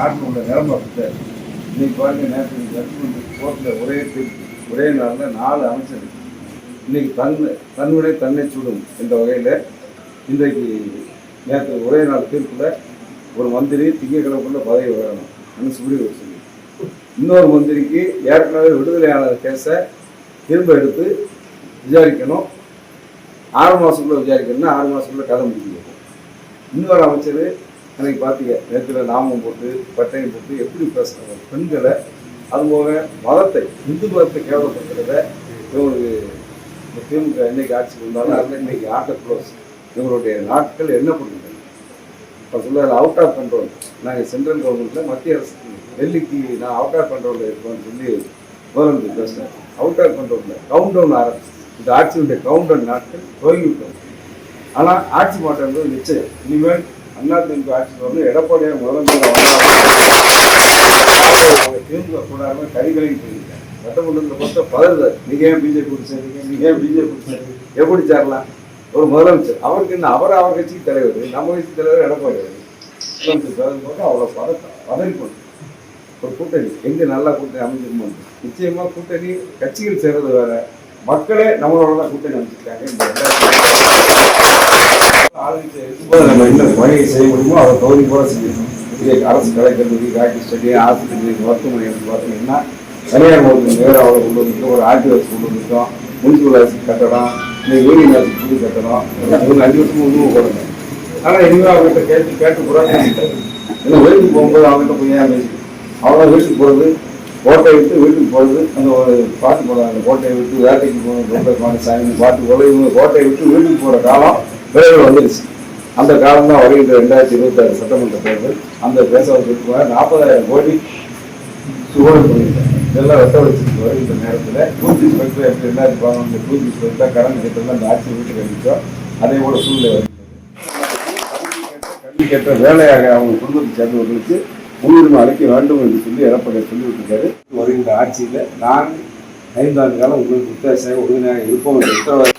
நாட்டில் உள்ள நிலைமை அப்படித்தான் இன்னைக்கு பாருங்க நேற்று ஜட்மெண்ட் கோர்ட்டில் ஒரே தீர்ப்பு ஒரே நாளில் நாலு அமைச்சர் இன்னைக்கு தன் தன்னுடைய தன்னை சுடும் என்ற வகையில் இன்றைக்கு நேற்று ஒரே நாள் தீர்ப்பில் ஒரு மந்திரி திங்கக்கிழமைக்குள்ள பதவி வரணும் அப்படின்னு சுப்ரீம் கோர்ட் சொல்லி இன்னொரு மந்திரிக்கு ஏற்கனவே விடுதலையான கேஸை திரும்ப எடுத்து விசாரிக்கணும். ஆறு மாதத்துக்குள்ளே விசாரிக்கணும்னா ஆறு மாதத்துக்குள்ளே கதை முடிஞ்சிருக்கும் இன்னொரு அமைச்சர் அன்றைக்கி பார்த்தீங்க நேரத்தில் நாமம் போட்டு பட்டயம் போட்டு எப்படி பேசுகிறாங்க பெண்களை அதுபோக மதத்தை இந்து மதத்தை கேவலப்படுத்துறத இவங்களுக்கு இந்த திமுக என்னைக்கு ஆட்சி இருந்தாலும் அதில் இன்னைக்கு ஆட்ட க்ளோஸ் இவங்களுடைய நாட்கள் என்ன பண்ணுறாங்க இப்போ சொல்ல அவுட் ஆஃப் கண்ட்ரோல் நாங்கள் சென்ட்ரல் கவர்மெண்ட்டில் மத்திய அரசு டெல்லிக்கு நான் அவுட் ஆஃப் கண்ட்ரோலில் இருக்கோம்னு சொல்லி முதலமைச்சர் பேசுகிறேன் அவுட் ஆஃப் கண்ட்ரோலில் கவுண்ட் டவுன் ஆரம்பிச்சு. இந்த ஆட்சியுடைய கவுண்ட் டவுன் நாட்கள் துவங்கிவிட்டோம் ஆனால் ஆட்சி மாற்றம் என்பது நிச்சயம். இனிமேல் அதிமுக ஆட்சி வந்து எடப்பாடியார் முதலமைச்சர் வந்தாலும் திமுக கூடாம கறிகளையும் போயிருக்காங்க சட்டமன்றத்தில் பார்த்தா பதறுதார் நீங்க ஏன் பிஜேபி கூட சேர்ந்தீங்க? நீங்க ஏன் பிஜேபி கூட சேர்ந்தீங்க? எப்படி சேரலாம்? ஒரு முதலமைச்சர். அவருக்கு என்ன? அவர் அவர் கட்சிக்கு தலைவர். நம்ம கட்சி தலைவர் எடப்பாடி முதலமைச்சர் அவ்வளோ பதட்டம் பதறி போட்டு ஒரு கூட்டணி. எங்கே நல்லா கூட்டணி அமைஞ்சிருமோ? நிச்சயமாக கூட்டணி கட்சிகள் சேர்றது வேற. மக்களே நம்மளோட தான் கூட்டணி அமைச்சிருக்காங்க. இந்த ஆளுநர் இருக்கும்போது நம்ம என்ன பணியை செய்ய முடியுமோ அதை தகுதி போல செய்யணும். இங்கே அரசு கலைக்கல்லூரி காக்கி ஸ்டடி ஆஸ்பத்திரி மருத்துவமனை வந்து பார்த்தீங்கன்னா தனியார் மருத்துவம் வேறு அவ்வளோ கொண்டு வந்துருக்கோம். ஒரு ஆர்டிஓஸ் கொண்டு வந்துருக்கோம். முனிசிபல் ஆஃபீஸ் கட்டடம் இந்த யூனியன் ஆஃபீஸ் புது கட்டடம் ஒரு அஞ்சு வருஷம் உருவம் கொடுங்க ஆனால் இனிமேல் அவங்ககிட்ட கேட்டு கேட்டு கூட ஏன்னா வீட்டுக்கு போகும்போது அவங்ககிட்ட போய் ஏன் அவ்வளோ வீட்டுக்கு போகிறது கோட்டையை விட்டு வீட்டுக்கு போகிறது அந்த ஒரு பாட்டு போடுறாங்க கோட்டையை விட்டு வேட்டைக்கு போகணும். ரொம்ப மாட்டு சாமி பாட்டு போல இவங்க கோட்டையை விட்டு வீட்டுக்கு போகிற காலம் விரைவில் வந்துருச்சு. அந்த காலம் தான் வருகின்ற ரெண்டாயிரத்தி இருபத்தாறு சட்டமன்ற தேர்தல். அந்த பேசுவதற்கு நாற்பதாயிரம் கோடி சுகோடு பண்ணியிருக்காங்க. இதெல்லாம் வெட்ட வச்சுட்டு வருகின்ற நேரத்தில் டூத் ஸ்பெக்டர் எப்படி ரெண்டாயிரத்தி பதினொன்று டூத் ஸ்பெக்டர் கடன் கேட்டதில் அந்த ஆட்சி வீட்டுக்கு அடிச்சோம் அதே போல சூழ்நிலை வருகிறது கல்வி கேட்ட வேலையாக அவங்க குடும்பத்தை சேர்ந்தவர்களுக்கு முன்னுரிமை அளிக்க வேண்டும் என்று சொல்லி எடப்பாடி சொல்லிவிட்டிருக்காரு. வருகின்ற ஆட்சியில் நான் ஐந்தாண்டு காலம் உங்களுக்கு வித்தியாசம் உறுதியாக இருப்போம் என்ற உத்தரவாதம்